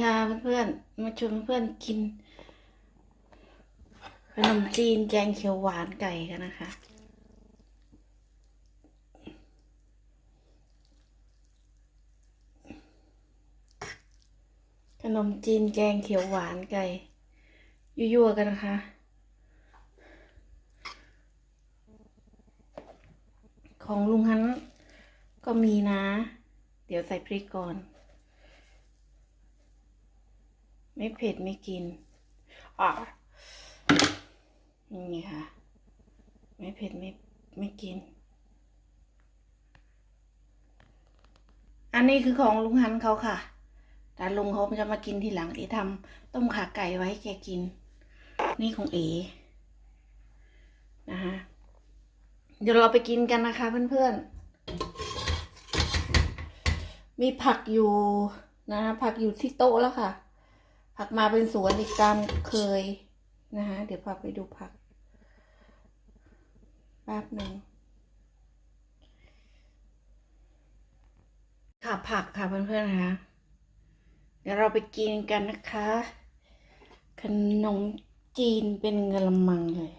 ค่ะเพื่อนๆ มาชวนเพื่อนๆกินขนมจีนแกงเขียวหวานไก่กันนะคะ ขนมจีนแกงเขียวหวานไก่ยั่วๆกันนะคะ ของลุงฮันก็มีนะ เดี๋ยวใส่พริกก่อน ไม่เผ็ดไม่กินอะนี่ค่ะ ไม่เผ็ดไม่ไม่กิน อันนี้คือของลุงฮันเขาค่ะ แต่ลุงเขาจะมากินทีหลังเอทำต้มขาไก่ไว้แกกิน นี่ของเอนะคะเดี๋ยวเราไปกินกันนะคะเพื่อนๆ มีผักอยู่นะผักอยู่ที่โต๊ะแล้วค่ะ ผักมาเป็นสวนอีกตามเคยนะคะเดี๋ยวพาไปดูผักแป๊บหนึ่งค่ะผักค่ะเพื่อนๆนะคะเดี๋ยวเราไปกินกันนะคะ ขนมจีนเป็นกระมังเลย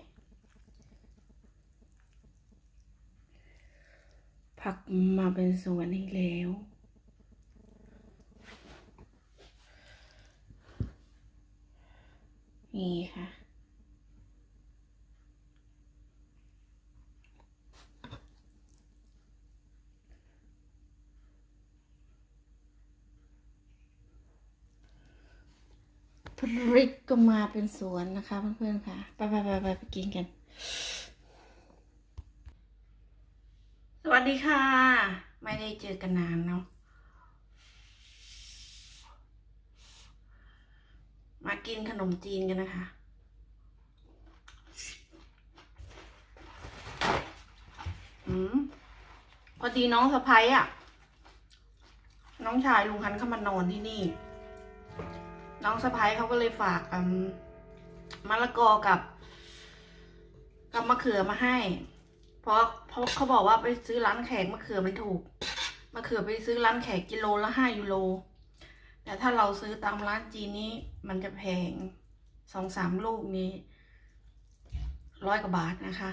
ผักมาเป็นสวนอีกแล้ว นี่ค่ะ พริกก็มาเป็นสวนนะคะเพื่อนๆค่ะ ไปไปไปไปไปกินกัน สวัสดีค่ะ ไม่ได้เจอกันนานเนาะ มา กินขนมจีนกันนะคะ อืมพอดีน้องสะพ้ายอะ น้องชายลุงฮันเข้ามานอนที่นี่ น้องสะพ้ายเขาก็เลยฝากอืมมะละกอกับ กับมะเขือมาให้ เพราะเพราะเขาบอกว่าไปซื้อร้านแขกมะเขือมันถูกมะเขือไปซื้อร้านแขกกิโลละห้ายูโร แต่ถ้าเราซื้อตามร้านจีนนี้ มันจะแพงสองสามลูกนี้ร้อยกว่าบาทนะคะ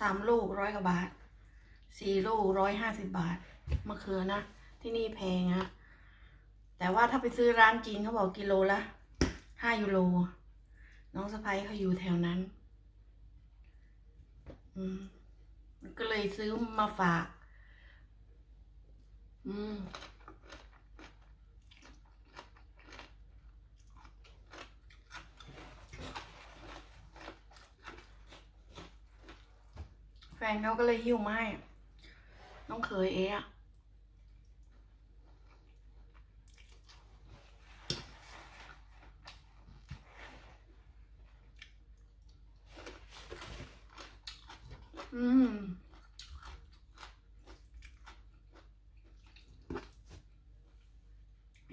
สามลูกร้อยกว่าบาทสี่ลูกร้อยห้าสิบบาทมะเขือนะที่นี่แพงอะแต่ว่าถ้าไปซื้อร้านจีนเขาบอกกิโลละห้ายูโรน้องสะพ้ยเขาอยู่แถวนั้น อืมก็เลยซื้อมาฝาก อืม นเขาก็เลยหิ้วมาให้น้องเขยเอะอืม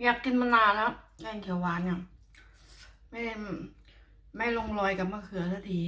อยากกินมานานแล้วแกงเขียวหวานเนี่ย ไม่ไม่ลงรอยกับมะเขือสักที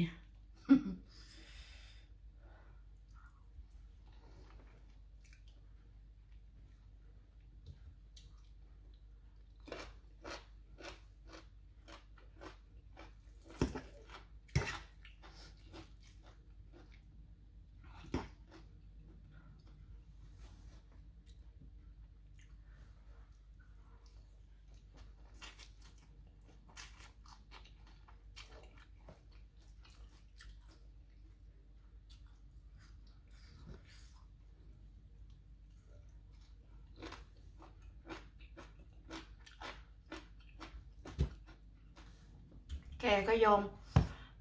แก็ยอม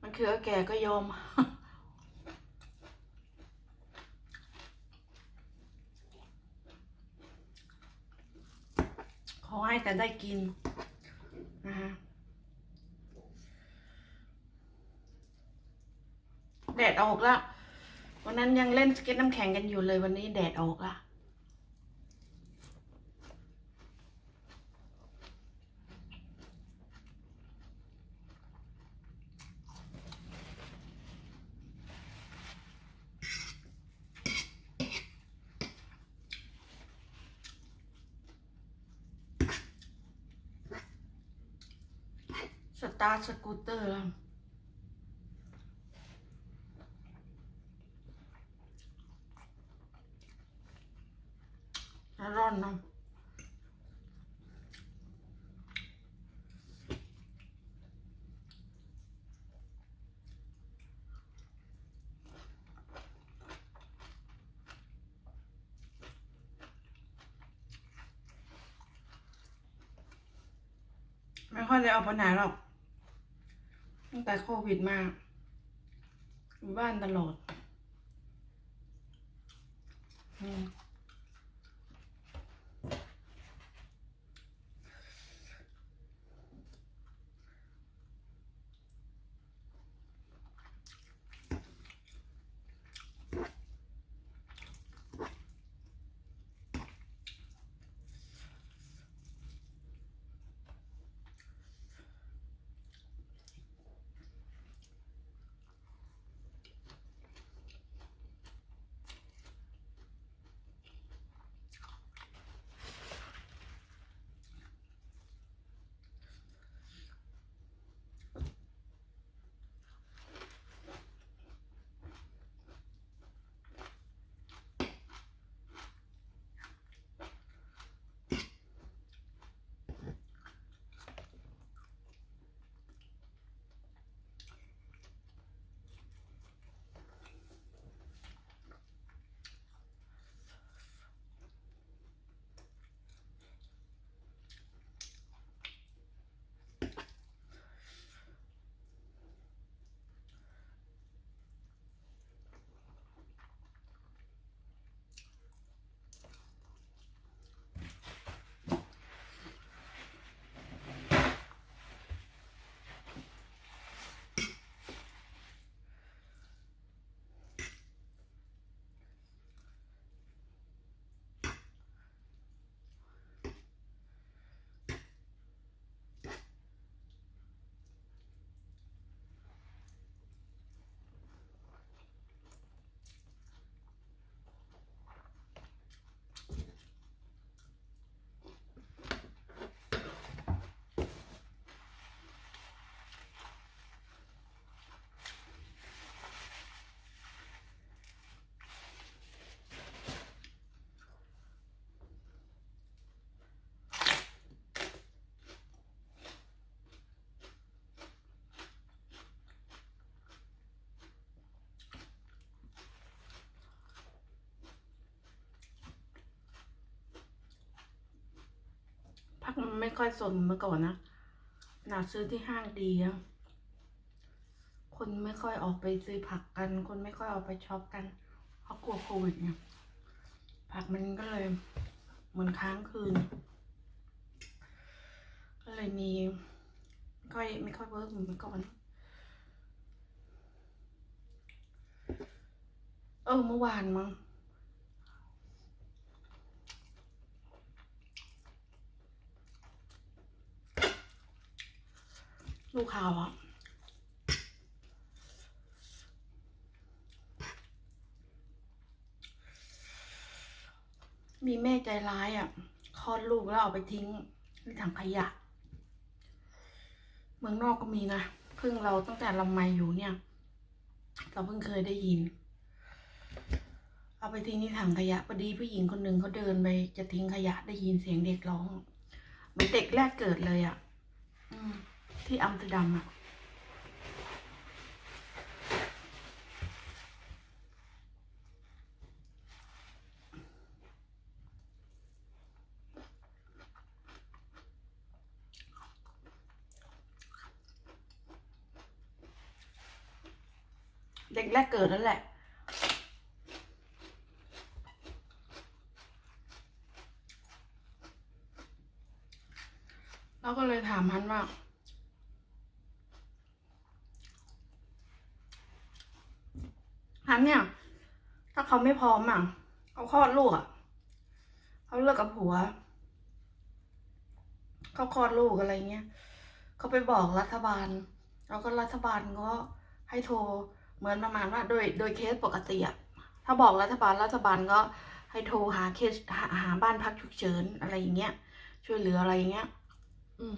มันคือแกก็ยอม ขอให้แต่ได้กินนะคะแดดออกแล้ววันนั้นยังเล่นสเก็ตน้ำแข็งกันอยู่เลยวันนี้แดดออกละาร์ทสกูตเตอร์แล้วร้อนเนาะไม่ค่อยได้ออกไปไหนหรอก ตั้งแต่โควิดมาอยู่บ้านตลอด อืม ไม่ค่อยสนเมื่อก่อนนะหนาซื้อที่ห้างดีอะคนไม่ค่อยออกไปซื้อผักกัน คนไม่ค่อยออกไปช็อปกันเพราะกลัวโควิดเนี่ยผักมันก็เลยเหมือนค้างคืน ก็เลยมีไม่ค่อยไม่ค่อยเวิร์กเหมือนเมื่อก่อนเออเมื่อวานมั้ง ลูกข่าวอะมีแม่ใจร้ายอะคลอดลูกแล้วเอาไปทิ้งในถังขยะ เมืองนอกก็มีนะเพิ่งเราตั้งแต่เรามาอยู่เนี่ย เราเพิ่งเคยได้ยิน เอาไปทิ้งที่ถังขยะพอดีผู้หญิงคนหนึ่งเขาเดินไปจะทิ้งขยะได้ยินเสียงเด็กร้องเหมือนเด็กแรกเกิดเลยอะ อืม ที่อัมสเตอร์ดัมอะเด็กแรกเกิดนั่นแหละ เราก็เลยถามฮันว่า ฮันเนี่ย ถ้า เขาไม่พร้อมอะเขาคลอดลูกอะเขาเลิกกับผัวเขาคลอดลูกอะไรเงี้ยเขาไปบอกรัฐบาล แล้วก็รัฐบาลก็ให้โทรเหมือนประมาณว่า โดยโดยเคสปกติอะถ้าบอกรัฐบาลรัฐบาลก็ให้โทรหาเคสหาหาบ้านพักฉุกเฉินอะไรอย่างเงี้ยช่วยเหลืออะไรอย่างเงี้ย อืม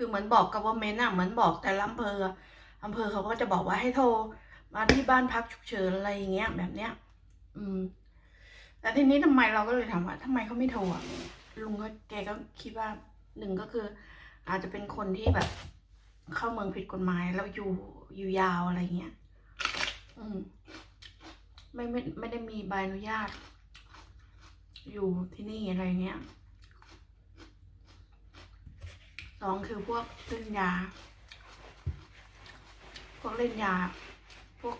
คือเหมือนบอกกับว่าเมนอะเหมือนบอกแต่ละอำเภออำเภอเขาก็จะบอกว่าให้โทรมาที่บ้านพักฉุกเฉินอะไรอย่างเงี้ยแบบเนี้ย อืม แต่ทีนี้ทำไมเราก็เลยถามว่าทำไมเขาไม่โทรอะลุงก็แกก็คิดว่าหนึ่งก็คือ อาจจะเป็นคนที่แบบ เข้าเมืองผิดกฎหมายแล้วอยู่อยู่ยาวอะไรเงี้ย อืม ไม่ไม่ไม่ได้มีใบอนุญาต อยู่ที่นี่อะไรเงี้ย สองคือพวกเล่นยา พวกเล่นยา พวก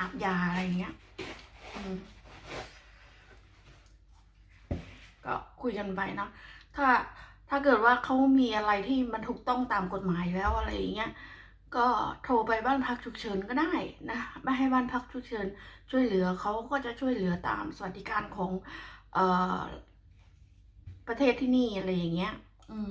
อาบยาอะไรเงี้ยก็คุยกันไปนะ ถ้าถ้าเกิดว่าเขามีอะไรที่มันถูกต้องตามกฎหมายแล้วอะไรอย่างเงี้ย ก็โทรไปบ้านพักฉุกเฉินก็ได้นะไม่ให้บ้านพักฉุกเฉินช่วยเหลือเขาก็จะช่วยเหลือตามสวัสดิการของเอ่อประเทศที่นี่อะไรอย่างเงี้ย อืม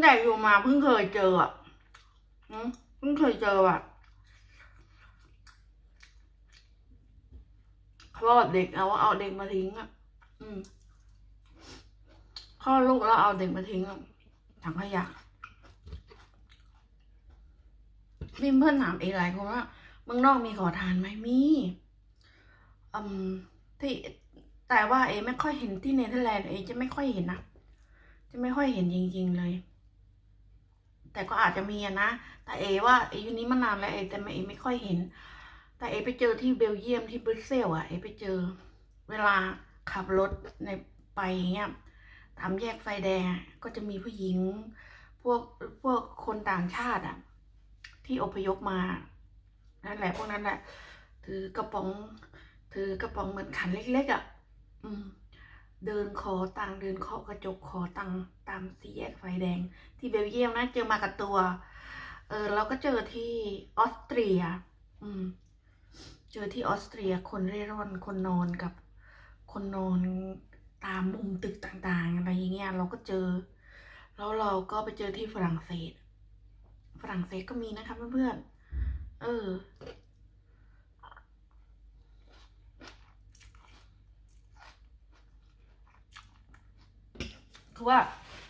แต่อยู่มาเพิ่งเคยเจออะเพิ่งเคยเจออะคลอดเด็กเอาเอาเด็กมาทิ้งอะ อืมคลอดลูกแล้วเอาเด็กมาทิ้งอะถังขยะมีเพื่อนถามอีกหลายคนว่าเมืองนอกมีขอทานไหมมีอืมที่แต่ว่าเอไม่ค่อยเห็นที่เนเธอร์แลนด์เอจะไม่ค่อยเห็นนะ จะไม่ค่อยเห็นจริงๆเลย แต่ก็อาจจะมีนะ แต่เอว่าเออยู่นี้มานานแล้วเอแต่ไม่เอไม่ค่อยเห็น แต่เอไปเจอที่เบลเยียมที่บรึสเซลอะเอไปเจอ เวลาขับรถในไปเงี้ยตามแยกไฟแดงก็จะมีผู้หญิง พวกพวกคนต่างชาติอะที่อพยพมานั่นแหละพวกนั้นแหละถือกระป๋องถือกระป๋องเหมือนขันเล็กๆอะอืม เดินขอตังเดินเคาะกระจกขอตังตามสี่แยกไฟแดง ที่เบลเยียมนะ เจอมากับตัว เออเราก็เจอที่ออสเตรีย อืม เจอที่ออสเตรียคนเร่ร่อนคนนอนกับ คนนอนตามมุมตึกต่างๆ อะไรอย่างเงี้ยเราก็เจอ แล้วเราก็ไปเจอที่ฝรั่งเศส ฝรั่งเศสก็มีนะคะเพื่อนๆเออ คือว่า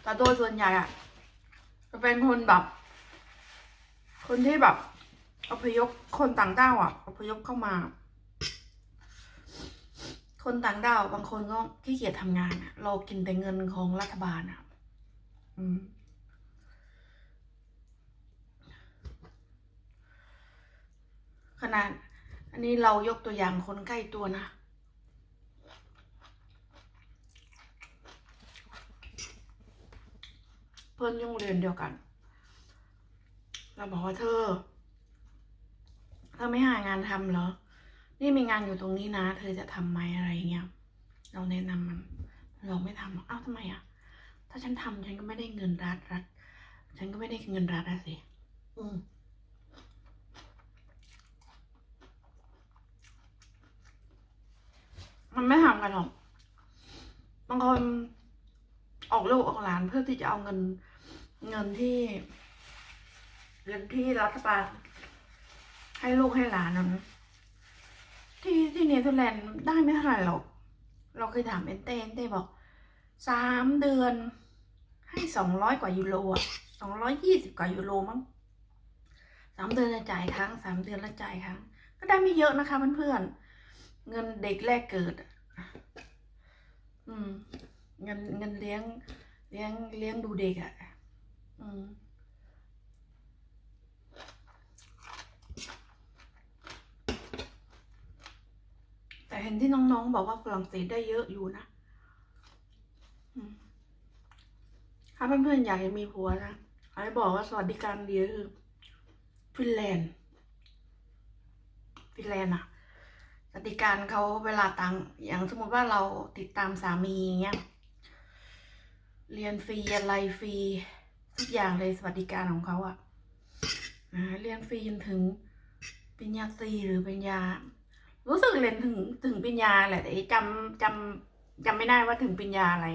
แต่โดยส่วนใหญ่อะจะเป็นคนแบบ คนที่แบบอพยพคนต่างด้าวอะอพยพเข้ามา คนต่างด้าวบางคนก็ขี้เกียจทำงานอะเรากินแต่เงินของรัฐบาลอะอืมขนาด อันนี้เรายกตัวอย่างคนใกล้ตัวนะ พื่อนโรงเรียนเดียวกัน เราบอกว่าเธอ เธอไม่หางานทำเหรอ นี่มีงานอยู่ตรงนี้นะ เธอจะทำไหมอะไรเงี้ย เราแนะนำมัน เราไม่ทำหรอกอ้าวทำไมอะ ถ้าฉันทำฉันก็ไม่ได้เงินรัฐรัฐ ฉันก็ไม่ได้เงินรัฐอะสิ อืมมันไม่ทำกันหรอก บางคนออกลูกออกหลานเพื่อที่จะเอาเงิน เงินที่เงินที่รัฐบาลให้ลูกให้หลานนั้นที่ที่เนเธอร์แลนด์ได้ไม่เท่าไหร่หรอก เราเคยถามเอนเต้เอนเต้บอกสามเดือนให้สองร้อยกว่ายูโรอะสองร้อยยี่สิบกว่ายูโรมั้งสามเดือนละจ่ายครั้งสามเดือนละจ่ายครั้ง ก็ได้ไม่เยอะนะคะเพื่อนๆเงินเด็กแรกเกิด อืม เงินเงินเลี้ยงเลี้ยงเลี้ยงดูเด็กอะ่ะ แต่เห็นที่น้องๆ บอกว่าฝรั่งเศสได้เยอะอยู่นะถ้าเพื่อนๆอยากจะมีผัวนะไอ้บอกว่าสวัสดิการดีก็คือฟินแลนด์ฟินแลนด์อะสวัสดิการเขาเวลาตังอย่างสมมติว่าเราติดตามสามีอย่างเงี้ยเรียนฟรีอะไรฟรี ทุกอย่างเลยสวัสดิการของเขาอะอ่าเรียนฟรีจนถึงปริญญาตรีหรือปริญญา รู้สึกเรียนถึงถึงปริญญาแหละแต่จำจำจำไม่ได้ว่าถึงปริญญาอะไร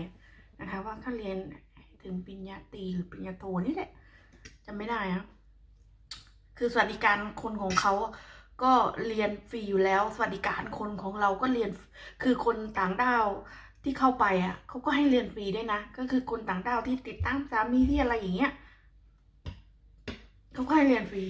นะคะ ว่าเขาเรียนถึงปริญญาตรีหรือปริญญาโทนี่แหละจำไม่ได้อะคือสวัสดิการคนของเขาก็เรียนฟรีอยู่แล้ว สวัสดิการคนของเราก็เรียน คือคนต่างด้าว ที่เข้าไปอะเขาก็ให้เรียนฟรีด้วยนะ ก็คือคนต่างด้าวที่ติดตั้งสามีที่อะไรอย่างเงี้ยเขาก็ให้เรียนฟรี